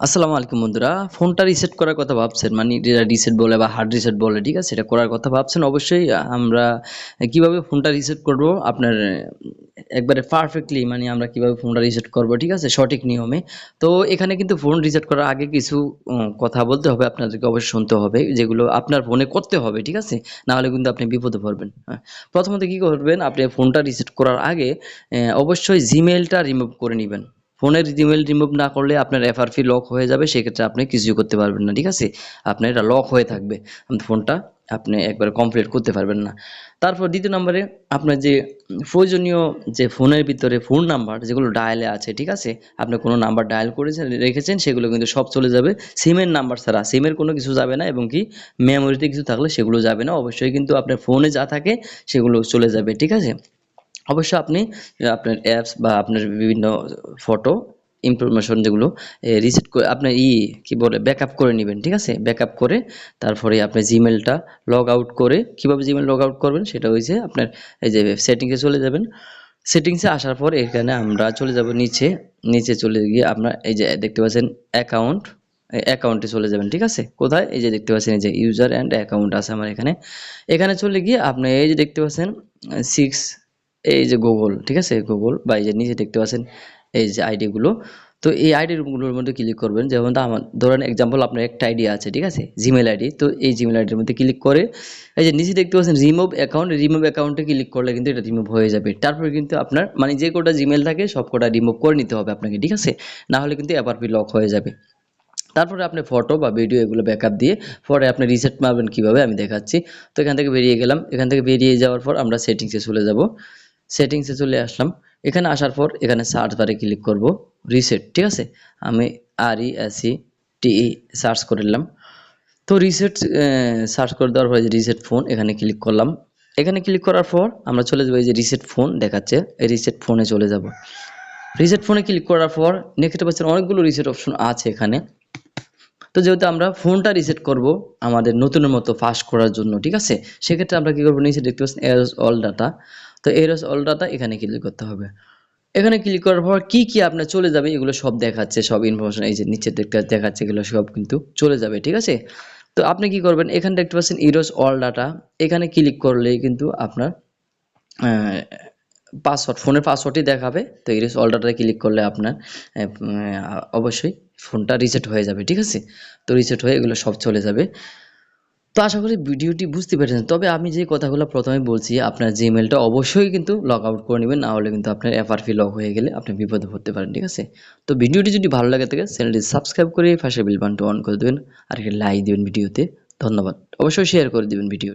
আসসালামু আলাইকুম বন্ধুরা। ফোনটা রিসেট করার কথা ভাবছেন? মানে রিসেট বলে বা হার্ড রিসেট বলে, ঠিক আছে? এটা করার কথা ভাবছেন। অবশ্যই আমরা কীভাবে ফোনটা রিসেট করব? আপনার একবারে পারফেক্টলি মানে আমরা কীভাবে ফোনটা রিসেট করব, ঠিক আছে? সঠিক নিয়মে। তো এখানে কিন্তু ফোন রিসেট করার আগে কিছু কথা বলতে হবে। আপনাদেরকে অবশ্যই শুনতে হবে, যেগুলো আপনার ফোনে করতে হবে, ঠিক আছে? না হলে কিন্তু আপনি বিপদে পড়বেন হ্যাঁ। প্রথমত কি করবেন? আপনি ফোনটা রিসেট করার আগে অবশ্যই জিমেলটা রিমুভ করে নেবেন। ফোনের জিমেল রিমুভ না করলে আপনার এফআরপি লক হয়ে যাবে, সেক্ষেত্রে আপনি কিছুই করতে পারবেন না, ঠিক আছে? আপনার এটা লক হয়ে থাকবে। ফোনটা আপনি একবার কমপ্লিট করতে পারবেন না। তারপর দ্বিতীয় নম্বরে আপনার যে প্রয়োজনীয় যে ফোনের ভিতরে ফোন নাম্বার, যেগুলো ডায়ালে আছে, ঠিক আছে? আপনি কোনো নাম্বার ডায়াল করেছেন, রেখেছেন, সেগুলো কিন্তু সব চলে যাবে। সিমের নাম্বার ছাড়া সিমের কোনো কিছু যাবে না, এবং কি মেমোরিতে কিছু থাকলে সেগুলো যাবে না। অবশ্যই কিন্তু আপনার ফোনে যা থাকে, সেগুলো চলে যাবে, ঠিক আছে? অবশ্য আপনি আপনার অ্যাপস বা আপনার বিভিন্ন ফটো ইনফরমেশন যেগুলো রিসেট করে আপনার ই কি বলে ব্যাকআপ করে নেবেন, ঠিক আছে? ব্যাকআপ করে তারপরে আপনি জিমেলটা লগ আউট করে, কীভাবে জিমেল লগ আউট করবেন? সেটা হয়েছে আপনার এই যে সেটিংসে চলে যাবেন। সেটিংসে আসার পর এখানে আমরা চলে যাব নিচে নিচে চলে গিয়ে আপনার এই যে দেখতে পাচ্ছেন অ্যাকাউন্ট অ্যাকাউন্টে চলে যাবেন, ঠিক আছে? কোথায়? এই যে দেখতে পাচ্ছেন এই যে ইউজার অ্যান্ড অ্যাকাউন্ট আছে আমার এখানে। এখানে চলে গিয়ে আপনি এই যে দেখতে পাচ্ছেন সিক্স এই যে গুগল ঠিক আছে? গুগল বা এই যে নিচে দেখতে পাচ্ছেন এই যে আইডিগুলো তো এই আইডিগুলোর মধ্যে ক্লিক করবেন, যেমন আমার, ধরেন এক্সাম্পল আপনার একটা আইডি আছে, ঠিক আছে? জিমেল আইডি তো এই জিমেল আইডির মধ্যে ক্লিক করে, এই যে নিচে দেখতে পাচ্ছেন রিমুভ অ্যাকাউন্ট রিমুভ অ্যাকাউন্টে ক্লিক করলে কিন্তু এটা রিমুভ হয়ে যাবে। তারপরে কিন্তু আপনার মানে যে কটা জিমেল থাকে, সব কটা রিমুভ করে নিতে হবে আপনাকে, ঠিক আছে? না হলে কিন্তু অ্যাপারপি লক হয়ে যাবে। তারপরে আপনি ফটো বা ভিডিও এগুলো ব্যাকআপ দিয়ে, পরে আপনি রিসেট মারবেন কীভাবে, আমি দেখাচ্ছি। তো এখান থেকে বেরিয়ে গেলাম। এখান থেকে বেরিয়ে যাওয়ার পর আমরা সেটিংসে চলে যাব। সেটিংসে চলে আসলাম। এখানে আসার পর এখানে সার্চ বারে ক্লিক করব। রিসেট ঠিক আছে? আমি আর ই এস ই টি সার্চ করে নিলাম। তো রিসেট সার্চ করে দেওয়ার পরে যে রিসেট ফোন এখানে ক্লিক করলাম। এখানে ক্লিক করার পর আমরা চলে যাব এই যে রিসেট ফোন দেখাচ্ছে। এই রিসেট ফোনে চলে যাব। রিসেট ফোনে ক্লিক করার পর নেক্সট পাচ্ছেন অনেকগুলো রিসেট অপশন আছে এখানে। তো যেহেতু আমরা ফোনটা রিসেট করব আমাদের নতুনের মতো ফাস্ট করার জন্য, ঠিক আছে? সেক্ষেত্রে আমরা কী করব? নিচে দেখতে পাচ্ছেন এরস অল ডাটা তো এরস অল ডাটা এখানে ক্লিক করতে হবে। এখানে ক্লিক করার পর কি কি আপনার চলে যাবে এগুলো সব দেখাচ্ছে, সব ইনফরমেশন এই যে নিচে দেখাচ্ছে এগুলো সব কিন্তু চলে যাবে, ঠিক আছে? তো আপনি কি করবেন এখানে দেখতে পাচ্ছেন ইরোস অল ডাটা এখানে ক্লিক করলেই কিন্তু আপনার পাসওয়ার্ড ফোনের পাসওয়ার্ডই দেখাবে। তো ইরেস অল্টারটায় ক্লিক করলে আপনার অবশ্যই ফোনটা রিসেট হয়ে যাবে, ঠিক আছে? তো রিসেট হয়ে এগুলো সব চলে যাবে। তো আশা করি ভিডিওটি বুঝতে পেরেছেন। তবে আমি যে কথাগুলো প্রথমে বলছি, আপনার জিমেলটা অবশ্যই কিন্তু লগ আউট করে নেবেন, না হলে কিন্তু আপনার এফআরপি লগ হয়ে গেলে আপনি বিপদে পড়তে পারেন, ঠিক আছে? তো ভিডিওটি যদি ভালো লাগে থাকে, চ্যানেলটি সাবস্ক্রাইব করে ফাঁসে বিল বানটা অন করে দেবেন, আর লাইক দেবেন ভিডিওতে। ধন্যবাদ। অবশ্যই শেয়ার করে দেবেন ভিডিও।